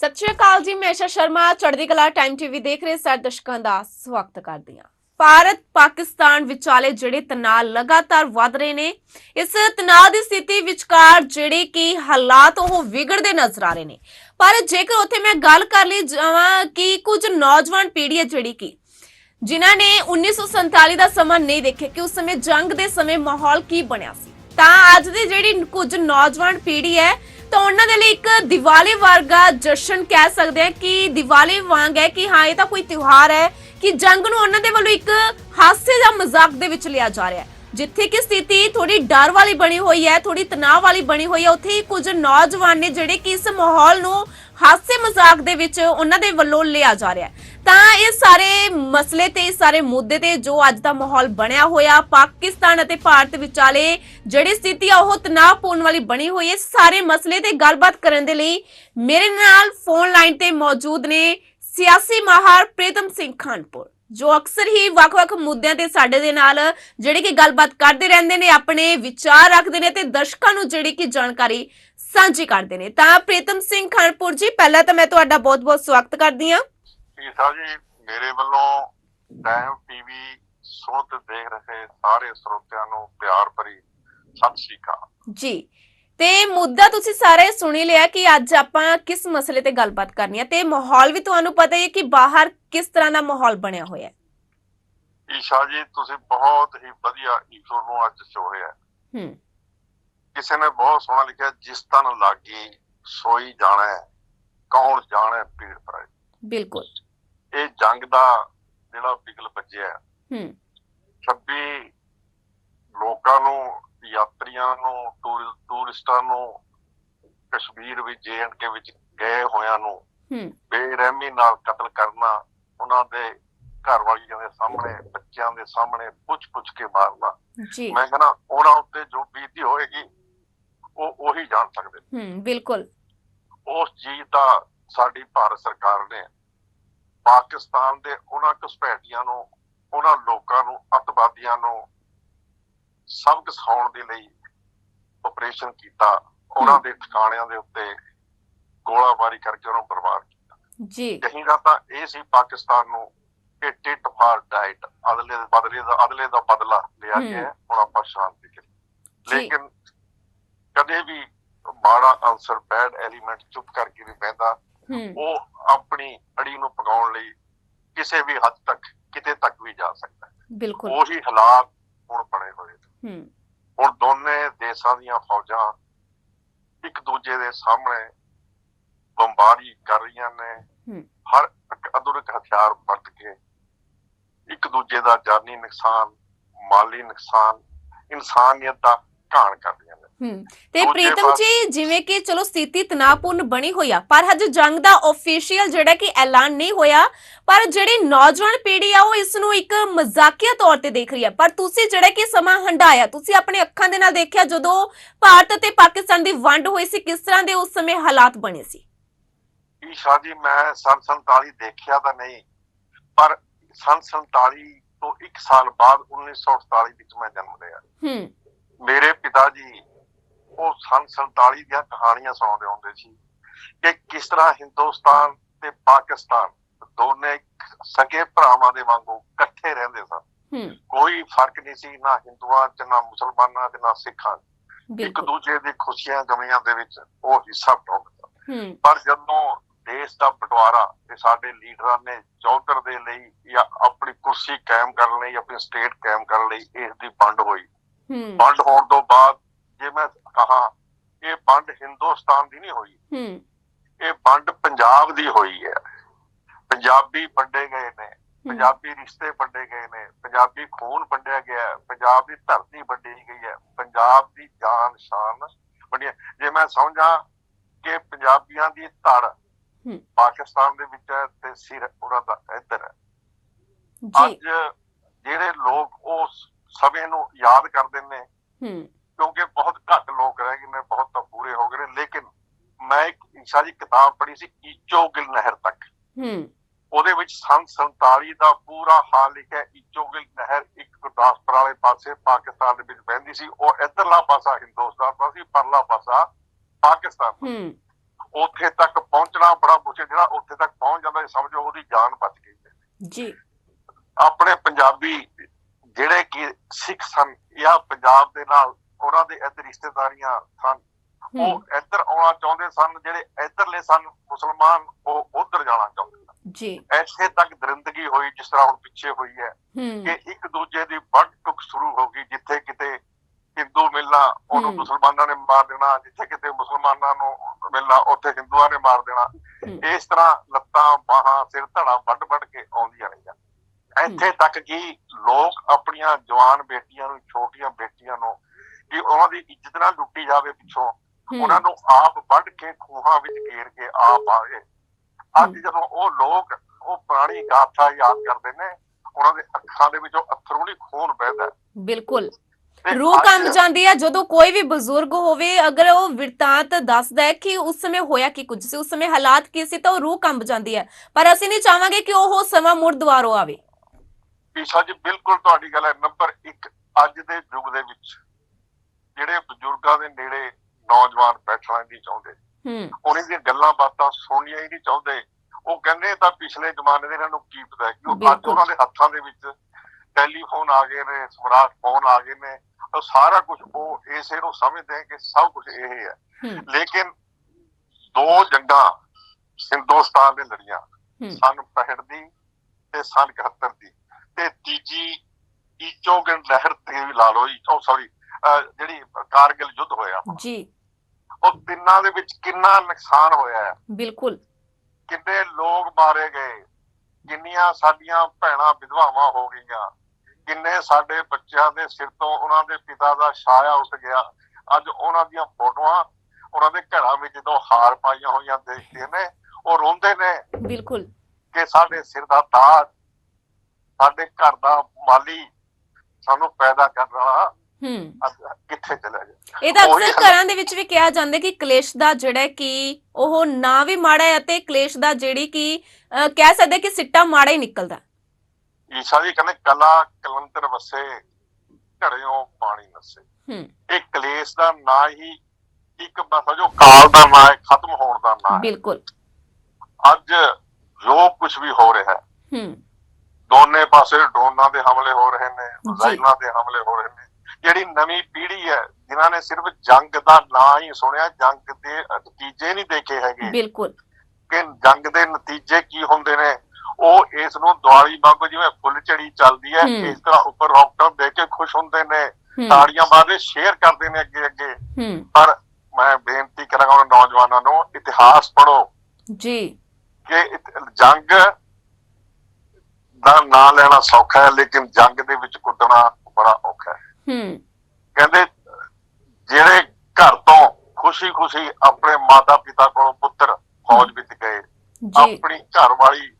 ਸਤਿ ਸ਼੍ਰੀ ਅਕਾਲ ਜੀ, ਮੈਂ ਆਸ਼ਾ ਸ਼ਰਮਾ, ਚੜ੍ਹਦੀ ਕਲਾ ਟਾਈਮ ਟੀਵੀ ਦੇਖ ਰਹੇ ਸਾਰੇ ਦਰਸ਼ਕਾਂ ਦਾ ਸਵਾਗਤ ਕਰਦੀ ਹਾਂ। ਭਾਰਤ ਪਾਕਿਸਤਾਨ ਵਿਚਾਲੇ ਜਿਹੜੇ ਤਣਾਅ ਲਗਾਤਾਰ ਵਧ ਰਹੇ ਨੇ, ਇਸ ਤਣਾਅ ਦੀ ਸਥਿਤੀ ਵਿਚਕਾਰ ਜਿਹੜੇ ਕਿ ਹਾਲਾਤ ਉਹ ਵਿਗੜਦੇ ਨਜ਼ਰ ਆ ਰਹੇ ਨੇ। ਪਰ ਜੇਕਰ ਉੱਥੇ ਮੈਂ ਗੱਲ ਕਰ ਲਈ ਜਾਵਾਂ ਕਿ ਕੁਝ ਨੌਜਵਾਨ ਪੀੜ੍ਹੀ ਹੈ ਜਿਹੜੀ ਕਿ, ਜਿਨ੍ਹਾਂ ਨੇ 1947 ਦਾ ਸਮਾਂ ਨਹੀਂ ਦੇਖਿਆ ਕਿ ਉਸ ਸਮੇਂ ਜੰਗ ਦੇ ਸਮੇਂ ਮਾਹੌਲ ਕੀ ਬਣਿਆ ਸੀ, ਤਾਂ ਅੱਜ ਦੀ ਜਿਹੜੀ ਕੁਝ ਨੌਜਵਾਨ ਪੀੜ੍ਹੀ ਹੈ ਤਾਂ ਉਹਨਾਂ ਦੇ ਲਈ ਇੱਕ ਦੀਵਾਲੀ ਵਰਗਾ ਜਸ਼ਨ ਕਹਿ ਸਕਦੇ ਆ ਕਿ ਦੀਵਾਲੀ ਵਾਂਗ ਹੈ ਕਿ ਹਾਂ, ਇਹ ਤਾਂ ਕੋਈ ਤਿਉਹਾਰ ਹੈ ਕਿ ਜੰਗ ਨੂੰ ਉਹਨਾਂ ਦੇ ਵੱਲੋਂ ਇੱਕ ਹਾਸੇ ਜਾਂ ਮਜ਼ਾਕ ਦੇ ਵਿੱਚ ਲਿਆ ਜਾ ਰਿਹਾ ਹੈ। ਜਿੱਥੇ ਕਿ ਸਥਿਤੀ ਥੋੜੀ ਡਰ ਵਾਲੀ ਬਣੀ ਹੋਈ ਹੈ ਥੋੜੀ ਤਣਾਅ ਵਾਲੀ ਬਣੀ ਹੋਈ ਹੈ। ਉੱਥੇ ਹੀ ਕੁਝ ਨੌਜਵਾਨ ਨੇ ਜਿਹੜੇ ਕਿ ਇਸ ਮਾਹੌਲ ਨੂੰ ਹਾਸੇ ਮਜ਼ਾਕ ਦੇ ਵਿੱਚ ਉਹਨਾਂ ਦੇ ਵੱਲੋਂ ਲਿਆ ਜਾ ਰਿਹਾ ਹੈ। ਤਾਂ ਇਹ ਸਾਰੇ ਮਸਲੇ ਤੇ ਇਸ ਸਾਰੇ ਮੁੱਦੇ ਤੇ ਜੋ ਅੱਜ ਦਾ ਮਾਹੌਲ ਬਣਿਆ ਹੋਇਆ, ਪਾਕਿਸਤਾਨ ਅਤੇ ਭਾਰਤ ਵਿਚਾਲੇ ਜਿਹੜੀ ਸਥਿਤੀ ਆ, ਉਹ ਤਣਾਅਪੂਰਨ ਵਾਲੀ ਬਣੀ ਹੋਈ ਹੈ। ਸਾਰੇ ਮਸਲੇ ਤੇ ਗੱਲਬਾਤ ਕਰਨ ਦੇ ਲਈ ਮੇਰੇ ਨਾਲ ਫੋਨ ਲਾਈਨ ਤੇ ਮੌਜੂਦ ਨੇ ਸਿਆਸੀ ਮਾਹਰ ਪ੍ਰੀਤਮ ਸਿੰਘ ਖਾਨਪੁਰ। ਜੋ ਅਕਸਰ ਹੀ ਵੱਖ-ਵੱਖ ਮੁੱਦਿਆਂ ਤੇ ਸਾਡੇ ਦੇ ਨਾਲ ਜਿਹੜੇ ਕਿ ਗੱਲਬਾਤ ਕਰਦੇ ਰਹਿੰਦੇ ਨੇ ਆਪਣੇ ਵਿਚਾਰ ਰੱਖਦੇ ਨੇ ਤੇ ਦਰਸ਼ਕਾਂ ਨੂੰ ਜਿਹੜੀ ਕਿ ਜਾਣਕਾਰੀ ਸਾਂਝੀ ਕਰਦੇ ਨੇ। ਤਾਂ ਪ੍ਰੀਤਮ ਸਿੰਘ ਖਾਨਪੁਰ ਜੀ ਪਹਿਲਾਂ ਤਾਂ ਮੈਂ ਤੁਹਾਡਾ ਬਹੁਤ-ਬਹੁਤ ਸਵਾਗਤ ਕਰਦੀ ਹਾਂ। ਜੀ ਸਾਹਿਬ ਜੀ ਮੇਰੇ ਵੱਲੋਂ ਟਾਈਮ ਟੀਵੀ ਸੁਣ ਤੇ ਦੇਖ ਰਹੇ ਸਾਰੇ ਸਰੋਤਿਆਂ ਨੂੰ ਪਿਆਰ ਭਰੀ ਸਤਿ ਸ਼੍ਰੀ ਅਕਾਲ। ਜੀ। ਤੇ ਮੁੱਦਾ ਤੁਸੀਂ ਸਾਰੇ ਸੁਣ ਲਿਆ ਕਿ ਅੱਜ ਆਪਾਂ ਕਿਸ ਮਸਲੇ ਤੇ ਗੱਲਬਾਤ ਕਰਨੀ ਹੈ ਤੇ ਮਾਹੌਲ ਵੀ ਤੁਹਾਨੂੰ ਪਤਾ ਹੀ ਹੈ ਕਿ ਬਾਹਰ ਕਿਸ ਤਰ੍ਹਾਂ ਦਾ ਮਾਹੌਲ ਬਣਿਆ ਹੋਇਆ ਹੈ। ਈਸ਼ਾ ਜੀ ਤੁਸੀਂ ਬਹੁਤ ਹੀ ਵਧੀਆ ਈਸ਼ੋ ਨੂੰ ਅੱਜ ਚੋਹਿਆ ਹੂੰ। ਕਿਸੇ ਨੇ ਬਹੁਤ ਸੋਹਣਾ ਲਿਖਿਆ ਜਿਸ ਤਨ ਲਾਗੀ ਸੋਈ ਜਾਣਾ ਕੌਣ ਜਾਣੇ ਪੀੜ ਪਰੇ ਬਿਲਕੁਲ। ਇਹ ਜੰਗ ਦਾ ਜਿਹੜਾ ਬਿਗਲ ਵੱਜਿਆ ਹੂੰ। 26 ਲੋਕਾਂ ਨੂੰ ਯਾਤਰੀਆਂ ਨੂੰ ਟੂਰ- ਟੂਰਿਸਟਾਂ ਨੂੰ ਕਸ਼ਮੀਰ ਵਿੱਚ ਜੇਐਂਡਕੇ ਵਿੱਚ ਗਏ ਹੋਇਆਂ ਨੂੰ ਹੂੰ। ਬੇਰਹਿਮੀ ਨਾਲ ਕਤਲ ਕਰਨਾ ਉਹਨਾਂ ਦੇ ਘਰ ਵਾਲੀਆਂ ਦੇ ਸਾਹਮਣੇ ਬੱਚਿਆਂ ਦੇ ਸਾਹਮਣੇ ਪੁੱਛ-ਪੁੱਛ ਕੇ ਮਾਰਨਾ। ਜੀ। ਮੈਂ ਕਹਿੰਦਾ ਉਹਨਾਂ ਉੱਤੇ ਜੋ ਬੀਤੀ ਹੋਏਗੀ ਉਹ ਉਹੀ ਜਾਣ ਸਕਦੇ। ਹੂੰ ਬਿਲਕੁਲ। ਉਸ ਚੀਜ਼ ਦਾ ਸਾਡੀ ਭਾਰਤ ਸਰਕਾਰ ਨੇ ਪਾਕਿਸਤਾਨ ਦੇ ਉਹਨਾਂ ਘੁਸਪੈਠੀਆਂ ਨੂੰ ਉਹਨਾਂ ਲੋਕਾਂ ਨੂੰ ਅੱਤਵਾਦੀਆਂ ਨੂੰ ਸਬਕ ਸਿਖਾਉਣ ਦੇ ਲਈ ਆਪਰੇਸ਼ਨ ਕੀਤਾ। ਉਹਨਾਂ ਦੇ ਠਿਕਾਣਿਆਂ ਦੇ ਉੱਤੇ ਗੋਲਾਬਾਰੀ ਕਰਕੇ ਉਹਨੂੰ ਬਰਬਾਦ ਕੀਤਾ। ਜੀ। ਚਾਹੀਦਾ ਤਾਂ ਇਹ ਸੀ ਪਾਕਿਸਤਾਨ ਨੂੰ ਕਿ ਟਿਟ ਫਾਰ ਡਾਈਟ ਅਦਲੇ ਦੇ ਬਦਲੇ ਦਾ ਅਦਲੇ ਦਾ ਬਦਲਾ ਲਿਆ। ਗਿਆ ਹੁਣ ਆਪਾਂ ਸ਼ਾਂਤੀ ਕਰੀ। ਲੇਕਿਨ ਕਦੇ ਵੀ ਮਾੜਾ ਅਨਸਰ ਬੈਡ ਐਲੀਮੈਂਟ ਚੁੱਪ ਕਰਕੇ ਵੀ ਬਹਿੰਦਾ ਉਹ ਆਪਣੀ ਅੜੀ ਨੂੰ ਪਕਾਉਣ ਲਈ ਕਿਸੇ ਵੀ ਹੱਦ ਤੱਕ ਕਿਤੇ ਤੱਕ ਵੀ ਜਾ ਸਕਦਾ। ਹੈ ਬਿਲਕੁਲ। ਉਹੀ ਹਾਲਾਤ ਹੁਣ ਬਣੇ ਹੋਏ ਨੇ। ਹੂੰ। ਹੁਣ ਦੋਨੇ ਦੇਸ਼ਾਂ ਦੀਆਂ ਫੌਜਾਂ ਇੱਕ ਦੂਜੇ ਦੇ ਸਾਹਮਣੇ ਬੰਬਾਰੀ ਕਰ ਰਹੀਆਂ ਨੇ। ਹਰ ਇੱਕ ਆਧੁਨਿਕ ਹਥਿਆਰ ਵਰਤ ਕੇ ਇੱਕ ਦੂਜੇ ਦਾ ਜਾਨੀ ਨੁਕਸਾਨ ਮਾਲੀ ਨੁਕਸਾਨ ਇਨਸਾਨੀਅਤ ਦਾ ਘਾਣ ਕਰ ਰਹੀਆਂ ਨੇ। ਹੂੰ। ਤੇ ਦੂਜੇ ਪ੍ਰੀਤਮ ਪਾਸ- ਜੀ ਜਿਵੇਂ ਕਿ ਚਲੋ ਸਥਿਤੀ ਤਣਾਅਪੂਰਨ ਬਣੀ ਹੋਈ ਆ ਪਰ ਹਜੇ ਜੰਗ ਦਾ ਆਫੀਸ਼ੀਅਲ ਜਿਹੜਾ ਕਿ ਐਲਾਨ ਨਹੀਂ ਹੋਇਆ ਪਰ ਜਿਹੜੀ ਨੌਜਵਾਨ ਪੀੜ੍ਹੀ ਆ ਉਹ ਇਸ ਨੂੰ ਇੱਕ ਮਜ਼ਾਕੀਆ ਤੌਰ ਤੇ ਦੇਖ ਰਹੀ ਹੈ ਪਰ ਤੁਸੀਂ ਜਿਹੜਾ ਕਿ ਸਮਾਂ ਹੰਡਾਇਆ ਤੁਸੀਂ ਆਪਣੇ ਅੱਖਾਂ ਦੇ ਨਾਲ ਦੇਖਿਆ ਜਦੋਂ ਭਾਰਤ ਅਤੇ ਪਾਕਿਸਤਾਨ ਦੀ ਵੰਡ ਹੋਈ ਸੀ ਕਿਸ ਤਰ੍ਹਾਂ ਦੇ ਉਸ ਸਮੇਂ ਹਾਲਾਤ ਬਣੇ ਸੀ? ਈਸ਼ਾ ਜੀ ਮੈਂ ਸੰਨ 47 ਦੇਖਿਆ ਤਾਂ ਨਹੀਂ ਪਰ ਸੰਨ 47 ਤੋਂ 1 ਸਾਲ ਬਾਅਦ 1947 ਵਿੱਚ ਮੈਂ ਜਨਮ ਲਿਆ। ਹੂੰ। ਮੇਰੇ ਪਿਤਾ ਜੀ ਉਹ ਸੰਨ 47 ਦੀਆਂ ਕਹਾਣੀਆਂ ਸੁਣਾਉਂਦੇ ਹੁੰਦੇ ਸੀ ਕਿ ਕਿਸ ਤਰ੍ਹਾਂ ਹਿੰਦੁਸਤਾਨ ਤੇ ਪਾਕਿਸਤਾਨ ਦੋਨੇ ਸਕੇ ਭਰਾਵਾਂ ਦੇ ਵਾਂਗੂ ਇਕੱਠੇ ਰਹਿੰਦੇ ਸਨ। ਕੋਈ ਫ਼ਰਕ ਨਹੀਂ ਸੀ ਨਾ ਹਿੰਦੂਆਂ 'ਚ ਨਾ ਮੁਸਲਮਾਨਾਂ 'ਚ ਨਾ ਸਿੱਖਾਂ ਇੱਕ ਦੂਜੇ ਦੀ ਖੁਸ਼ੀਆਂ ਗਮੀਆਂ ਦੇ ਵਿੱਚ ਉਹ ਹਿੱਸਾ ਹੂੰ। ਪਰ ਜਦੋਂ ਦੇਸ਼ ਦਾ ਬਟਵਾਰਾ ਤੇ ਸਾਡੇ ਲੀਡਰਾਂ ਨੇ ਚੌਧਰ ਦੇ ਲਈ ਜਾਂ ਆਪਣੀ ਕੁਰਸੀ ਕਾਇਮ ਕਰਨ ਲਈ ਆਪਣੀ ਸਟੇਟ ਕਾਇਮ ਕਰਨ ਲਈ ਇਸ ਦੀ ਵੰਡ ਹੋਈ। ਵੰਡ ਹੋਣ ਤੋਂ ਬਾਅਦ ਜੇ ਮੈਂ ਕਹਾ ਇਹ ਵੰਡ ਹਿੰਦੁਸਤਾਨ ਦੀ ਨਹੀਂ ਹੋਈ। ਹੂੰ। ਇਹ ਵੰਡ ਪੰਜਾਬ ਦੀ ਹੋਈ ਹੈ। ਪੰਜਾਬੀ ਵੰਡੇ ਗਏ ਨੇ। ਪੰਜਾਬੀ ਰਿਸ਼ਤੇ ਵੰਡੇ ਗਏ ਨੇ। ਪੰਜਾਬੀ ਖੂਨ ਵੰਡਿਆ ਗਿਆ ਪੰਜਾਬ ਦੀ ਧਰਤੀ ਵੰਡੀ ਗਈ ਹੈ। ਪੰਜਾਬ ਦੀ ਜਾਨ ਸ਼ਾਨ ਵੰਡੀ ਹੈ। ਜੇ ਮੈਂ ਸਮਝਾਂ ਕਿ ਪੰਜਾਬੀਆਂ ਦੀ ਧੜ। ਪਾਕਿਸਤਾਨ ਦੇ ਵਿੱਚ ਹੈ ਤੇ ਸਿਰ ਉਹਨਾਂ ਦਾ ਇੱਧਰ ਹੈ। ਜੀ। ਅੱਜ ਜਿਹੜੇ ਲੋਕ ਉਸ ਸਮੇਂ ਨੂੰ ਯਾਦ ਕਰਦੇ ਨੇ ਹੂੰ। ਕਿਉਂਕਿ ਬਹੁਤ ਘੱਟ ਲੋਕ ਰਹਿ ਗਏ ਨੇ ਬਹੁਤ ਤਾਂ ਪੂਰੇ ਹੋ ਗਏ ਨੇ। ਲੇਕਿਨ ਮੈਂ ਇੱਕ ਦੀ ਕਿਤਾਬ ਪੜ੍ਹੀ ਸੀ ਈਚੋਗਿਲ ਨਹਿਰ ਤੱਕ। ਹੂੰ। ਉਹਦੇ ਵਿੱਚ ਸੰਨ 47 ਦਾ ਪੂਰਾ ਹਾਲ ਲਿਖਿਆ ਈਚੋਗਿਲ ਨਹਿਰ ਇੱਕ ਗੁਰਦਾਸਪੁਰ ਵਾਲੇ ਪਾਸੇ ਪਾਕਿਸਤਾਨ ਦੇ ਵਿੱਚ ਵਹਿੰਦੀ ਸੀ। ਉਹ ਇੱਧਰਲਾ ਪਾਸਾ ਹਿੰਦੁਸਤਾਨ ਦਾ ਸੀ ਪਰਲਾ ਪਾਸਾ ਪਾਕਿਸਤਾਨ। ਹੂੰ। ਉੱਥੇ ਤੱਕ ਪਹੁੰਚਣਾ ਬੜਾ ਮੁਸ਼ਕਿਲ ਜਿਹੜਾ ਉੱਥੇ ਤੱਕ ਪਹੁੰਚ ਜਾਂਦਾ ਸਮਝੋ ਉਹਦੀ ਜਾਨ ਬਚ ਗਈ। ਜੀ। ਆਪਣੇ ਪੰਜਾਬੀ ਜਿਹੜੇ ਕਿ ਸਿੱਖ ਸਨ ਜਾਂ ਪੰਜਾਬ ਦੇ ਨਾਲ ਉਹਨਾਂ ਦੇ ਇੱਧਰ ਰਿਸ਼ਤੇਦਾਰੀਆਂ ਸਨ। ਉਹ ਇੱਧਰ ਆਉਣਾ ਚਾਹੁੰਦੇ ਸਨ ਜਿਹੜੇ ਇੱਧਰਲੇ ਸਨ ਮੁਸਲਮਾਨ ਉਹ ਉੱਧਰ ਜਾਣਾ ਚਾਹੁੰਦੇ ਸਨ। ਜੀ। ਇੱਥੇ ਤੱਕ ਦਰਿੰਦਗੀ ਹੋਈ ਜਿਸ ਤਰ੍ਹਾਂ ਹੁਣ ਪਿੱਛੇ ਹੋਈ ਹੈ ਕਿ ਇੱਕ ਦੂਜੇ ਦੀ ਵੱਢ ਟੁੱਕ ਸ਼ੁਰੂ ਹੋ ਗਈ ਜਿੱਥੇ ਕਿਤੇ ਹਿੰਦੂ ਮਿਲਣਾ ਉਹਨੂੰ। ਮੁਸਲਮਾਨਾਂ ਨੇ ਮਾਰ ਦੇਣਾ ਜਿੱਥੇ ਕਿਤੇ ਮੁਸਲਮਾਨਾਂ ਨੂੰ ਮਿਲਣਾ ਉੱਥੇ ਹਿੰਦੂਆਂ ਨੇ ਮਾਰ ਦੇਣਾ। ਇਸ ਤਰ੍ਹਾਂ ਲੱਤਾਂ ਬਾਹਾਂ ਸਿਰ ਧੜਾ ਵੱਢ ਵੱਢ ਕੇ ਆਉਂਦੀਆਂ ਰਹੀਆਂ। ਇੱਥੇ ਤੱਕ ਕਿ ਲੋਕ ਆਪਣੀਆਂ ਜਵਾਨ ਬੇਟੀਆਂ ਨੂੰ ਛੋਟੀਆਂ ਬੇਟੀਆਂ ਨੂੰ ਕਿ ਉਹਨਾਂ ਦੀ ਇੱਜ਼ਤ ਨਾ ਲੁੱਟੀ ਜਾਵੇ ਪਿੱਛੋਂ। ਉਹਨਾਂ ਨੂੰ ਆਪ ਵੱਢ ਕੇ ਖੂਹਾਂ ਵਿੱਚ ਘੇਰ ਕੇ ਆਪ ਆ ਗਏ। ਅੱਜ। ਜਦੋਂ ਉਹ ਲੋਕ ਉਹ ਪੁਰਾਣੀ ਗਾਥਾ ਯਾਦ ਕਰਦੇ ਨੇ ਉਹਨਾਂ ਦੇ ਅੱਖਾਂ ਦੇ ਵਿੱਚੋਂ ਅਥਰੂਲੀ ਖੂਨ ਵਹਿੰਦਾ। ਬਿਲਕੁਲ। ਰੂਹ ਕੰਬ ਜਾਂਦੀ ਹੈ ਜਦੋਂ ਕੋਈ ਵੀ ਬਜ਼ੁਰਗ ਹੋਵੇ ਅਗਰ ਉਹ ਵਿਰਤਾਂਤ ਦੱਸਦਾ ਹੈ ਕਿ ਉਸ ਸਮੇਂ ਹੋਇਆ ਕੀ ਕੁਝ ਸੀ ਉਸ ਸਮੇਂ ਹਾਲਾਤ ਕੀ ਸੀ ਤਾਂ ਉਹ ਰੂਹ ਕੰਬ ਜਾਂਦੀ ਹੈ। ਪਰ ਅਸੀਂ ਨਹੀਂ ਚਾਹਾਂਗੇ ਕਿ ਉਹ ਸਮਾਂ ਮੁੜ ਦੁਬਾਰਾ ਆਵੇ। ਈਸ਼ਾ ਜੀ ਬਿਲਕੁਲ ਤੁਹਾਡੀ ਗੱਲ ਹੈ। ਨੰਬਰ 1 ਅੱਜ ਦੇ ਯੁੱਗ ਦੇ ਵਿੱਚ। ਜਿਹੜੇ ਬਜ਼ੁਰਗਾਂ ਦੇ ਨੇੜੇ ਨੌਜਵਾਨ ਬੈਠਣਾ ਨਹੀਂ ਚਾਹੁੰਦੇ ਹੂੰ। ਉਹਨਾਂ ਦੀਆਂ ਗੱਲਾਂ ਬਾਤਾਂ ਸੁਣਨੀਆਂ ਹੀ ਨਹੀਂ ਚਾਹੁੰਦੇ ਉਹ ਕਹਿੰਦੇ ਤਾਂ ਪਿਛਲੇ ਜ਼ਮਾਨੇ ਦੇ ਇਹਨਾਂ ਨੂੰ ਕੀ ਪਤਾ ਕਿ ਅੱਜ ਬਿਲਕੁਲ। ਉਹਨਾਂ ਦੇ ਹੱਥਾਂ ਦੇ ਵਿੱਚ ਟੈਲੀਫੋਨ ਆ ਗਏ ਨੇ ਸਮਾਰਟ ਫੋਨ ਆ ਗਏ ਨੇ ਉਹ ਸਾਰਾ ਕੁਝ ਉਹ ਇਸੇ ਨੂੰ ਸਮਝਦੇ ਹੈ ਕਿ ਸਭ ਕੁਝ ਇਹ ਹੈ ਲੇਕਿਨ ਦੋ ਜੰਗਾਂ ਹਿੰਦੁਸਤਾਨ ਨੇ ਲੜੀਆਂ ਸਨ 65 ਦੀ ਤੇ ਸਨ 71 ਦੀ। ਤੇ ਤੀਜੀ ਈਚੋਗਨ ਲਹਿਰ ਤੇ ਵੀ ਲਾ ਲਓ ਉਹ ਸੌਰੀ ਜਿਹੜੀ ਕਾਰਗਿਲ ਯੁੱਧ ਹੋਇਆ ਜੀ। ਉਹ ਤਿੰਨਾਂ ਦੇ ਵਿੱਚ ਕਿੰਨਾ ਨੁਕਸਾਨ ਹੋਇਆ ਹੈ? ਬਿਲਕੁਲ। ਕਿੰਨੇ ਲੋਕ ਮਾਰੇ ਗਏ? ਕਿੰਨੀਆਂ ਸਾਡੀਆਂ ਭੈਣਾਂ ਵਿਧਵਾਵਾਂ ਹੋ ਗਈਆਂ? ਕਿੰਨੇ ਸਾਡੇ ਬੱਚਿਆਂ ਦੇ ਸਿਰ ਤੋਂ ਉਹਨਾਂ ਦੇ ਪਿਤਾ ਦਾ ਛਾਇਆ ਉੱਠ ਗਿਆ? ਅੱਜ ਉਹਨਾਂ ਦੀਆਂ ਫੋਟੋਆਂ ਉਹਨਾਂ ਦੇ ਘਰਾਂ ਵਿੱਚ ਜਦੋਂ ਹਾਰ ਪਾਈਆਂ ਹੋਈਆਂ ਦੇਖਦੇ ਨੇ ਉਹ ਰੋਂਦੇ ਨੇ ਬਿਲਕੁਲ। ਕਿ ਸਾਡੇ ਸਿਰ ਦਾ ਤਾਜ ਸਾਡੇ ਘਰ ਦਾ ਮਾਲੀ ਸਾਨੂੰ ਪੈਦਾ ਕਰਨ ਵਾਲਾ ਹੂੰ। ਕਿੱਥੇ ਚਲਾ ਗਿਆ? ਇਹ ਤਾਂ ਅਕਸਰ ਘਰਾਂ ਦੇ ਵਿੱਚ ਵੀ ਕਿਹਾ ਜਾਂਦਾ ਕਿ ਕਲੇਸ਼ ਦਾ ਜਿਹੜਾ ਕਿ ਉਹ ਨਾ ਵੀ ਮਾੜਾ ਹੈ ਅਤੇ ਕਲੇਸ਼ ਦਾ ਜਿਹੜੀ ਕਿ ਕਹਿ ਸਕਦੇ ਕਿ ਸਿੱਟਾ ਮਾੜਾ ਹੀ ਨਿਕਲਦਾ। ਈਸ਼ਾ ਜੀ ਕਹਿੰਦੇ ਕਲਾ ਕਲੰਤਰ ਵਸੇ ਘੜਿਓ ਪਾਣੀ ਨਸੇ। ਹੂੰ। ਇਹ ਕਲੇਸ਼ ਦਾ ਨਾਂ ਹੀ ਇੱਕ ਬਸ ਜੋ ਕਾਲ ਦਾ ਨਾਂ ਹੈ ਖਤਮ ਹੋਣ ਦਾ ਨਾਂ ਹੈ। ਬਿਲਕੁਲ। ਅੱਜ ਜੋ ਕੁਝ ਵੀ ਹੋ ਰਿਹਾ ਹੈ ਹੂੰ। ਦੋਨੇ ਪਾਸੇ ਡਰੋਨਾਂ ਦੇ ਹਮਲੇ ਹੋ ਰਹੇ ਨੇ ਮਿਜ਼ਾਈਲਾਂ ਦੇ ਹਮਲੇ ਹੋ ਰਹੇ ਨੇ। ਜਿਹੜੀ ਨਵੀਂ ਪੀੜ੍ਹੀ ਹੈ ਜਿਨ੍ਹਾਂ ਨੇ ਸਿਰਫ ਜੰਗ ਦਾ ਨਾਂ ਹੀ ਸੁਣਿਆ ਜੰਗ ਦੇ ਨਤੀਜੇ ਨਹੀਂ ਦੇਖੇ ਹੈਗੇ। ਬਿਲਕੁਲ। ਕਿ ਜੰਗ ਦੇ ਨਤੀਜੇ ਕੀ ਹੁੰਦੇ ਨੇ ਉਹ ਇਸ ਨੂੰ ਦਿਵਾਲੀ ਵਾਂਗੂ ਜਿਵੇਂ ਫੁੱਲ ਝੜੀ ਚੱਲਦੀ ਹੈ। ਇਸ ਤਰ੍ਹਾਂ ਉੱਪਰ ਰੌਕਟਾਂ ਦੇ ਕੇ ਖੁਸ਼ ਹੁੰਦੇ ਨੇ ਤਾੜੀਆਂ ਮਾਰਦੇ ਸ਼ੇਅਰ ਕਰਦੇ ਨੇ ਅੱਗੇ ਅੱਗੇ। ਪਰ ਮੈਂ ਬੇਨਤੀ ਕਰਾਂਗਾ ਉਹਨਾਂ ਨੌਜਵਾਨਾਂ ਨੂੰ ਇਤਿਹਾਸ ਪੜ੍ਹੋ। ਜੀ। ਕਿ ਜੰਗ ਦਾ ਨਾਂ ਲੈਣਾ ਸੌਖਾ ਹੈ ਲੇਕਿਨ ਜੰਗ ਦੇ ਵਿੱਚ ਕੁੱਦਣਾ ਬੜਾ ਔਖਾ ਹੈ। ਹੂੰ। ਕਹਿੰਦੇ ਜਿਹੜੇ ਘਰ ਤੋਂ ਖੁਸ਼ੀ-ਖੁਸ਼ੀ ਆਪਣੇ ਮਾਤਾ ਪਿਤਾ ਕੋਲੋਂ ਪੁੱਤਰ ਫੌਜ ਵਿੱਚ ਗਏ ਆਪਣੀ ਘਰ ਵਾਲੀ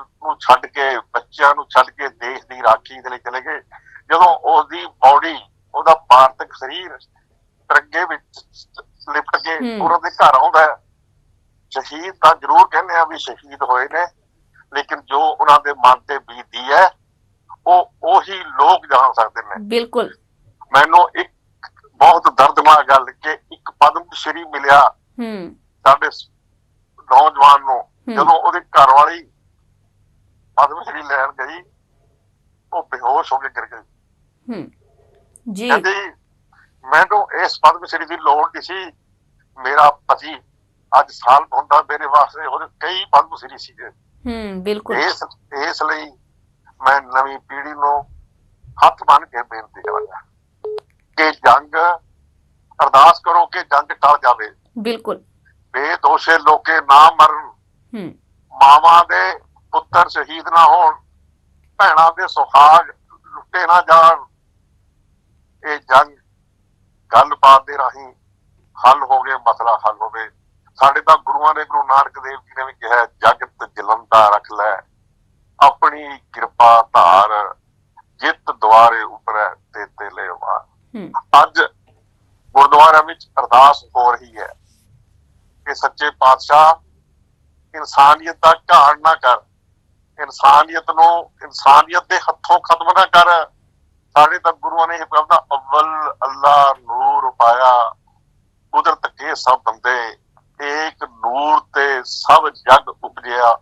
ਨੂੰ ਛੱਡ ਕੇ ਬੱਚਿਆਂ ਨੂੰ ਛੱਡ ਕੇ ਦੇਸ਼ ਦੀ ਰਾਖੀ ਦੇ ਲਈ ਚਲੇ ਗਏ। ਜਦੋਂ ਉਹਦੀ ਬਾਡੀ ਉਹਦਾ ਪਾਰਥਿਕ ਸਰੀਰ ਤਰੱਗੇ ਵਿੱਚ ਲਿਪਟ ਕੇ। ਉਹਨਾਂ ਦੇ ਘਰ ਆਉਂਦਾ ਸ਼ਹੀਦ ਤਾਂ ਜ਼ਰੂਰ ਕਹਿੰਦੇ ਆ ਵੀ ਸ਼ਹੀਦ ਹੋਏ ਨੇ ਲੇਕਿਨ ਜੋ ਉਹਨਾਂ ਦੇ ਮਨ ਤੇ ਬੀਤੀ ਹੈ ਉਹ ਉਹੀ ਲੋਕ ਜਾਣ ਸਕਦੇ ਨੇ। ਬਿਲਕੁਲ। ਮੈਨੂੰ ਇੱਕ ਬਹੁਤ ਦਰਦਨਾਕ ਗੱਲ ਕਿ ਇੱਕ ਪਦਮ ਸ਼੍ਰੀ ਮਿਲਿਆ ਹੂੰ। ਸਾਡੇ ਨੌਜਵਾਨ ਨੂੰ। ਜਦੋਂ ਉਹਦੀ ਘਰ ਵਾਲੀ ਪਦਮ ਸ਼੍ਰੀ ਲੈਣ ਗਈ ਉਹ ਬੇਹੋਸ਼ ਹੋ ਕੇ ਗਿਰ ਗਈ। ਹੂੰ। ਜੀ। ਕਹਿੰਦੀ ਮੈਨੂੰ ਇਸ ਪਦਮ ਸ਼੍ਰੀ ਦੀ ਲੋੜ ਨਹੀਂ ਸੀ। ਮੇਰਾ ਪਤੀ ਅੱਜ ਸਾਲ ਹੁੰਦਾ ਮੇਰੇ ਵਾਸਤੇ ਉਹਦੇ ਕਈ ਪਦਮ ਸ਼੍ਰੀ ਸੀਗੇ। ਹੂੰ ਬਿਲਕੁਲ। ਇਸ ਇਸ ਲਈ ਮੈਂ ਨਵੀਂ ਪੀੜ੍ਹੀ ਨੂੰ ਹੱਥ ਬੰਨ ਕੇ ਬੇਨਤੀ ਕਰਾਂਗਾ। ਕਿ ਜੰਗ ਅਰਦਾਸ ਕਰੋ ਕਿ ਜੰਗ ਟਲ ਜਾਵੇ। ਬਿਲਕੁਲ। ਬੇਦੋਸ਼ੇ ਲੋਕੇ ਨਾ ਮਰਨ। ਹੂੰ। ਮਾਵਾਂ ਦੇ ਪੁੱਤਰ ਸ਼ਹੀਦ ਨਾ ਹੋਣ ਭੈਣਾਂ ਦੇ ਸੁਹਾਗ ਲੁੱਟੇ ਨਾ ਜਾਣ। ਇਹ ਜੰਗ ਗੱਲਬਾਤ ਦੇ ਰਾਹੀਂ ਹੱਲ ਹੋਵੇ ਮਸਲਾ ਹੱਲ ਹੋਵੇ। ਸਾਡੇ ਤਾਂ ਗੁਰੂਆਂ ਨੇ ਗੁਰੂ ਨਾਨਕ ਦੇਵ ਜੀ ਨੇ ਵੀ ਕਿਹਾ ਜਗਤ ਜਲੰਦਾ ਰੱਖ ਲੈ। ਆਪਣੀ ਕਿਰਪਾ ਧਾਰ ਜਿੱਤ ਦੁਆਰੇ ਉਪਰੈ ਤੇ ਤੇ ਲੈ ਵਾ ਹੂੰ ਅੱਜ ਗੁਰਦੁਆਰਿਆਂ ਵਿੱਚ ਅਰਦਾਸ ਹੋ ਰਹੀ ਹੈ ਕਿ ਸੱਚੇ ਪਾਤਸ਼ਾਹ ਇਨਸਾਨੀਅਤ ਦਾ ਘਾਣ ਨਾ ਕਰ। ਇਨਸਾਨੀਅਤ ਨੂੰ ਇਨਸਾਨੀਅਤ ਦੇ ਹੱਥੋਂ ਖਤਮ ਨਾ ਕਰ। ਸਾਡੇ ਤਾਂ ਗੁਰੂਆਂ ਨੇ ਇਹ ਕਹਿੰਦਾ ਅਵਲ ਅੱਲਾ ਨੂਰ ਪਾਇਆ। ਕੁਦਰਤ ਕੇ ਸਭ ਬੰਦੇ ਏਕ ਨੂਰ ਤੇ ਸਭ ਜਗ ਉਪਜਿਆ।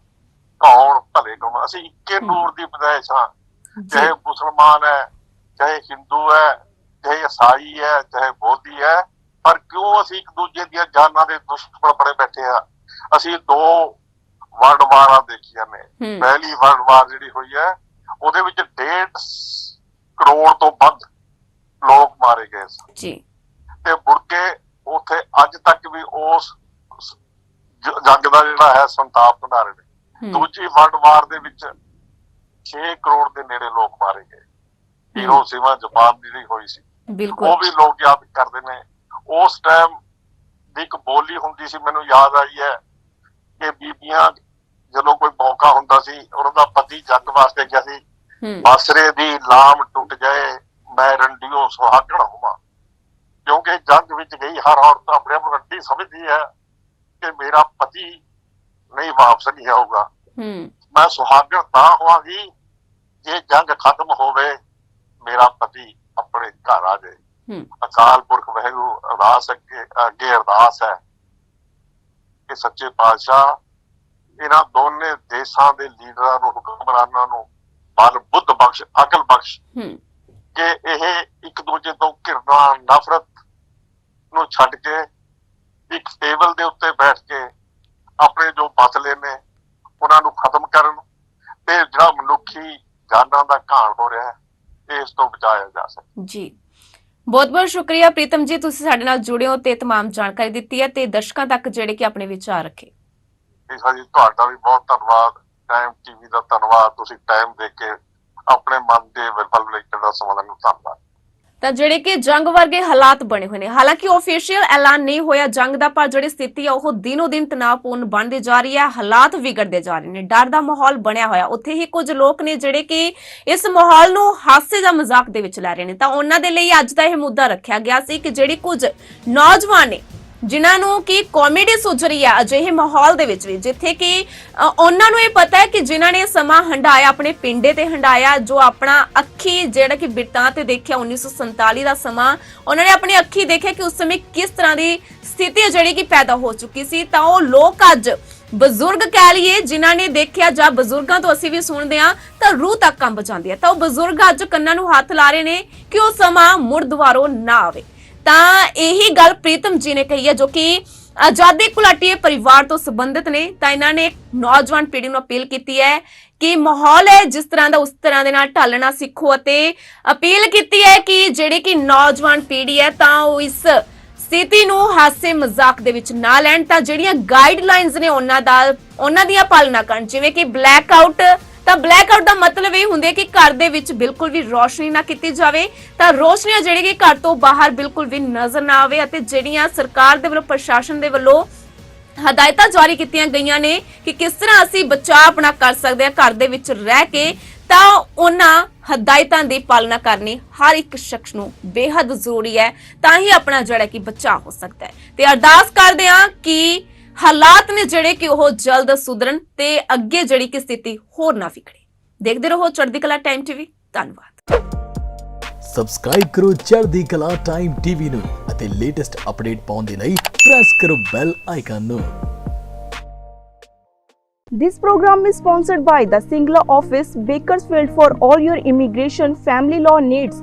ਕੌਣ ਭਲੇ ਕੌਣ ਅਸੀਂ ਇੱਕੇ। ਨੂਰ ਦੀ ਪਦਾਇਸ਼ ਹਾਂ। ਚਾਹੇ ਮੁਸਲਮਾਨ ਹੈ ਚਾਹੇ ਹਿੰਦੂ ਹੈ ਚਾਹੇ ਈਸਾਈ ਹੈ ਚਾਹੇ ਬੋਧੀ ਹੈ ਪਰ ਕਿਉਂ ਅਸੀਂ ਇੱਕ ਦੂਜੇ ਦੀਆਂ ਜਾਨਾਂ ਦੇ ਦੁਸ਼ਮਣ ਬਣੇ ਬੈਠੇ ਆ ਅਸੀਂ ਦੋ ਵਰਲਡ ਵਾਰਾਂ ਦੇਖੀਆਂ ਨੇ। ਪਹਿਲੀ ਵਰਲਡ ਵਾਰ ਜਿਹੜੀ ਹੋਈ ਹੈ ਉਹਦੇ ਵਿੱਚ 1.5 ਕਰੋੜ ਤੋਂ ਵੱਧ ਲੋਕ ਮਾਰੇ ਗਏ ਸਨ। ਜੀ। ਤੇ ਮੁੜ ਕੇ ਉੱਥੇ ਅੱਜ ਤੱਕ ਵੀ ਉਸ ਜੰਗ ਦਾ ਜਿਹੜਾ ਹੈ ਸੰਤਾਪ ਬਣਾ ਰਹੇ ਨੇ ਦੂਜੀ ਵਰਲਡ ਵਾਰ ਦੇ ਵਿੱਚ 6 ਕਰੋੜ ਦੇ ਨੇੜੇ ਲੋਕ ਮਾਰੇ ਗਏ। ਹੀਰੋਸ਼ੀਮਾ ਜਾਪਾਨ ਦੀ ਜਿਹੜੀ ਹੋਈ ਸੀ। ਬਿਲਕੁਲ। ਉਹ ਵੀ ਲੋਕ ਯਾਦ ਕਰਦੇ ਨੇ। ਉਸ ਟਾਈਮ ਦੀ ਇੱਕ ਬੋਲੀ ਹੁੰਦੀ ਸੀ ਮੈਨੂੰ ਯਾਦ ਆਈ ਹੈ ਕਿ ਬੀਬੀਆਂ ਜਦੋਂ ਕੋਈ ਮੌਕਾ ਹੁੰਦਾ ਸੀ ਉਹਨਾਂ ਦਾ ਪਤੀ ਜੰਗ ਵਾਸਤੇ ਗਿਆ ਸੀ। ਬਾਸਰੇ ਦੀ ਲਾਮ ਟੁੱਟ ਜਾਏ ਮੈਂ ਰੰਡੀਓ ਸੁਹਾਗਣ ਹੋਵਾਂ। ਕਿਉਂਕਿ ਜੰਗ ਵਿੱਚ ਗਈ ਹਰ ਔਰਤ ਆਪਣੇ ਆਪ ਨੂੰ ਰੱਡੀ ਸਮਝਦੀ ਹੈ ਕਿ ਮੇਰਾ ਪਤੀ ਨਹੀਂ ਵਾਪਸ ਨਹੀਂ ਆਊਗਾ। ਮੈਂ ਸੁਹਾਗਣ ਤਾਂ ਹੋਵਾਂਗੀ ਜੇ ਜੰਗ ਖਤਮ ਹੋਵੇ ਮੇਰਾ ਪਤੀ ਘਰ ਆ ਜਾਏ ਅਕਾਲ ਪੁਰਖ ਵਾਹਿਗੁਰੂ ਅਰਦਾਸ ਅੱਗੇ ਅੱਗੇ ਅਰਦਾਸ ਹੈ ਕਿ ਸੱਚੇ ਪਾਤਸ਼ਾਹ ਇਹਨਾਂ ਦੋਨੇ ਦੇਸ਼ਾਂ ਦੇ ਲੀਡਰਾਂ ਨੂੰ ਹੁਕਮਰਾਨਾਂ ਨੂੰ ਬਲ ਬੁੱਧ ਬਖਸ਼ ਅਕਲ ਬਖਸ਼ ਹੂੰ। ਕਿ ਇਹ ਇੱਕ ਦੂਜੇ ਤੋਂ ਘਿਰਨਾ ਨਫ਼ਰਤ ਨੂੰ ਛੱਡ ਕੇ ਇੱਕ ਟੇਬਲ ਦੇ ਉੱਤੇ ਬੈਠ ਕੇ ਆਪਣੇ ਜੋ ਮਸਲੇ ਨੇ ਉਹਨਾਂ ਨੂੰ ਖਤਮ ਕਰਨ ਤੇ ਜਿਹੜਾ ਮਨੁੱਖੀ ਜਾਨਾਂ ਦਾ ਘਾਣ ਹੋ ਰਿਹਾ ਹੈ ਇਸ ਤੋਂ ਬਚਾਇਆ ਜਾ ਸਕੇ ਜੀ ਬਹੁਤ ਬਹੁਤ ਸ਼ੁਕਰੀਆ ਪ੍ਰੀਤਮ ਜੀ ਤੁਸੀਂ ਸਾਡੇ ਨਾਲ ਜੁੜੇ ਹੋ ਤੇ तमाम ਜਾਣਕਾਰੀ ਦਿੱਤੀ ਹੈ ਤੇ ਦਰਸ਼ਕਾਂ ਤੱਕ ਜਿਹੜੇ ਕਿ ਆਪਣੇ ਵਿਚਾਰ ਰੱਖੇ ਠੀਕ ਹੈ ਜੀ ਤੁਹਾਡਾ ਵੀ ਬਹੁਤ ਧੰਨਵਾਦ ਟਾਈਮ ਟੀਵੀ ਦਾ ਧੰਨਵਾਦ ਤੁਸੀਂ ਟਾਈਮ ਦੇ ਕੇ ਆਪਣੇ ਮਨ ਦੇ ਵਿਰਪਲ ਲਿਖਣ ਦਾ ਸਮਾਂ ਮੈਨੂੰ ਧੰਨਵਾਦ ਤਾਂ ਜਿਹੜੇ ਕਿ ਜੰਗ ਵਰਗੇ ਹਾਲਾਤ ਬਣੇ ਹੋਏ ਨੇ। ਹਾਲਾਂਕਿ ਆਫੀਸ਼ੀਅਲ ਐਲਾਨ ਨਹੀਂ ਹੋਇਆ ਜੰਗ ਦਾ, ਪਰ ਜਿਹੜੀ ਸਥਿਤੀ ਆ, ਉਹ ਦਿਨੋ ਦਿਨ ਤਣਾਅਪੂਰਨ ਬਣਦੀ ਜਾ ਰਹੀ ਹੈ, ਹਾਲਾਤ ਵਿਗੜਦੇ ਜਾ ਰਹੇ ਨੇ। ਡਰ ਦਾ ਮਾਹੌਲ ਬਣਿਆ ਹੋਇਆ। ਉੱਥੇ ਹੀ ਕੁਝ ਲੋਕ ਨੇ ਜਿਹੜੇ ਕਿ ਇਸ ਮਾਹੌਲ ਨੂੰ ਹਾਸੇ ਜਾਂ ਮਜ਼ਾਕ ਦੇ ਵਿੱਚ ਲੈ ਰਹੇ ਨੇ। ਤਾਂ ਉਹਨਾਂ ਦੇ ਲਈ ਅੱਜ ਦਾ ਇਹ ਮੁੱਦਾ ਰੱਖਿਆ ਗਿਆ ਸੀ ਕਿ ਜਿਹੜੀ ਕੁਝ ਨੌਜਵਾਨ ਨੇ ਜਿਨ੍ਹਾਂ ਨੂੰ ਕਿ ਕਾਮੇਡੀ ਸੁਝ ਰਹੀ ਹੈ ਅਜਿਹੇ ਮਾਹੌਲ ਦੇ ਵਿੱਚ ਵੀ, ਜਿੱਥੇ ਕਿ ਉਹਨਾਂ ਨੂੰ ਇਹ ਪਤਾ ਹੈ ਕਿ ਜਿਨ੍ਹਾਂ ਨੇ ਸਮਾਂ ਹੰਡਾਇਆ, ਆਪਣੇ ਪਿੰਡੇ ਤੇ ਹੰਡਾਇਆ, ਜੋ ਆਪਣਾ ਅੱਖੀ ਜਿਹੜਾ ਕਿ ਬਿਰਤਾਂ ਤੇ ਦੇਖਿਆ 1947 ਦਾ ਸਮਾਂ, ਉਹਨਾਂ ਨੇ ਆਪਣੀ ਅੱਖੀ ਦੇਖਿਆ ਕਿ ਉਸ ਸਮੇਂ ਕਿਸ ਤਰ੍ਹਾਂ ਦੀ ਸਥਿਤੀ ਜਿਹੜੀ ਕਿ ਪੈਦਾ ਹੋ ਚੁੱਕੀ ਸੀ। ਤਾਂ ਉਹ ਲੋਕ ਅੱਜ ਬਜ਼ੁਰਗ ਕਹਿ ਲਈਏ, ਜਿਨ੍ਹਾਂ ਨੇ ਦੇਖਿਆ ਜਾਂ ਬਜ਼ੁਰਗਾਂ ਤੋਂ ਅਸੀਂ ਵੀ ਸੁਣਦੇ ਹਾਂ, ਤਾਂ ਰੂਹ ਤੱਕ ਕੰਬ ਜਾਂਦੀ ਹੈ। ਤਾਂ ਉਹ ਬਜ਼ੁਰਗ ਅੱਜ ਕੰਨਾਂ ਨੂੰ ਹੱਥ ਲਾ ਰਹੇ ਨੇ ਕਿ ਉਹ ਸਮਾਂ ਮੁੜ ਦੁਬਾਰੋ ਨਾ ਆਵੇ। ਤਾਂ ਇਹੀ ਗੱਲ ਪ੍ਰੀਤਮ ਜੀ ਨੇ ਕਹੀ ਹੈ ਜੋ ਕਿ ਆਜ਼ਾਦੀ ਘੁਲਾਟੀਏ ਪਰਿਵਾਰ ਤੋਂ ਸੰਬੰਧਿਤ ਨੇ। ਤਾਂ ਇਹਨਾਂ ਨੇ ਨੌਜਵਾਨ ਪੀੜ੍ਹੀ ਨੂੰ ਅਪੀਲ ਕੀਤੀ ਹੈ ਕਿ ਮਾਹੌਲ ਹੈ ਜਿਸ ਤਰ੍ਹਾਂ ਦਾ ਉਸ ਤਰ੍ਹਾਂ ਦੇ ਨਾਲ ਢਾਲਣਾ ਸਿੱਖੋ ਅਤੇ ਅਪੀਲ ਕੀਤੀ ਹੈ ਕਿ ਜਿਹੜੇ ਕਿ ਨੌਜਵਾਨ ਪੀੜ੍ਹੀ ਹੈ ਤਾਂ ਉਹ ਇਸ ਸਥਿਤੀ ਨੂੰ ਹਾਸੇ ਮਜ਼ਾਕ ਦੇ ਵਿੱਚ ਨਾ ਲੈਣ। ਤਾਂ ਜਿਹੜੀਆਂ ਗਾਈਡਲਾਈਨਸ ਨੇ ਉਹਨਾਂ ਦਾ ਉਹਨਾਂ ਦੀਆਂ ਪਾਲਣਾ ਕਰਨ। ਜਿਵੇਂ ਕਿ ਬਲੈਕ ਆਊਟ ਤਾਂ ਬਲੈਕ ਆਊਟ ਦਾ ਮਤਲਬ ਇਹ ਹੁੰਦਾ ਹੈ ਕਿ ਘਰ ਦੇ ਵਿੱਚ ਬਿਲਕੁਲ ਵੀ ਰੋਸ਼ਨੀ ਨਾ ਕੀਤੀ ਜਾਵੇ। ਤਾਂ ਰੋਸ਼ਨੀਆਂ ਜਿਹੜੀ ਕਿ ਘਰ ਤੋਂ ਬਾਹਰ ਬਿਲਕੁਲ ਵੀ ਨਜ਼ਰ ਨਾ ਆਵੇ ਅਤੇ ਜਿਹੜੀਆਂ ਸਰਕਾਰ ਦੇ ਵੱਲੋਂ, ਪ੍ਰਸ਼ਾਸਨ ਦੇ ਵੱਲੋਂ ਹਦਾਇਤਾਂ ਜਾਰੀ ਕੀਤੀਆਂ ਗਈਆਂ ਨੇ ਕਿ ਕਿਸ ਤਰ੍ਹਾਂ ਅਸੀਂ ਬਚਾਅ ਆਪਣਾ ਕਰ ਸਕਦੇ ਹਾਂ ਘਰ ਦੇ ਵਿੱਚ ਰਹਿ ਕੇ, ਤਾਂ ਉਹਨਾਂ ਹਦਾਇਤਾਂ ਦੀ ਪਾਲਣਾ ਕਰਨੀ ਹਰ ਇੱਕ ਸ਼ਖਸ ਨੂੰ ਬੇहद ਜ਼ਰੂਰੀ ਹੈ, ਤਾਂ ਹੀ ਆਪਣਾ ਜਿਹੜਾ ਕਿ ਬਚਾਅ ਹੋ ਸਕਦਾ ਹੈ। ਤੇ ਅਰਦਾਸ ਕਰਦੇ ਹਾਂ ਕਿ ਹਾਲਾਤ ਨੇ ਜਿਹੜੇ ਕਿ ਉਹ ਜਲਦ ਸੁਧਰਨ ਤੇ ਅੱਗੇ ਜਿਹੜੀ ਕਿ ਸਥਿਤੀ ਹੋਰ ਨਾ ਵਿਗੜੇ। ਦੇਖਦੇ ਰਹੋ ਚੜ੍ਹਦੀ ਕਲਾ ਟਾਈਮ ਟੀਵੀ ਧੰਨਵਾਦ। ਸਬਸਕ੍ਰਾਈਬ ਕਰੋ ਚੜ੍ਹਦੀ ਕਲਾ ਟਾਈਮ ਟੀਵੀ ਨੂੰ ਅਤੇ ਲੇਟੈਸਟ ਅਪਡੇਟ ਪਾਉਣ ਦੇ ਲਈ ਪ੍ਰੈਸ ਕਰੋ ਬੈਲ ਆਈਕਨ ਨੂੰ। This program is sponsored by the Singla office, Bakersfield for all your immigration family law needs.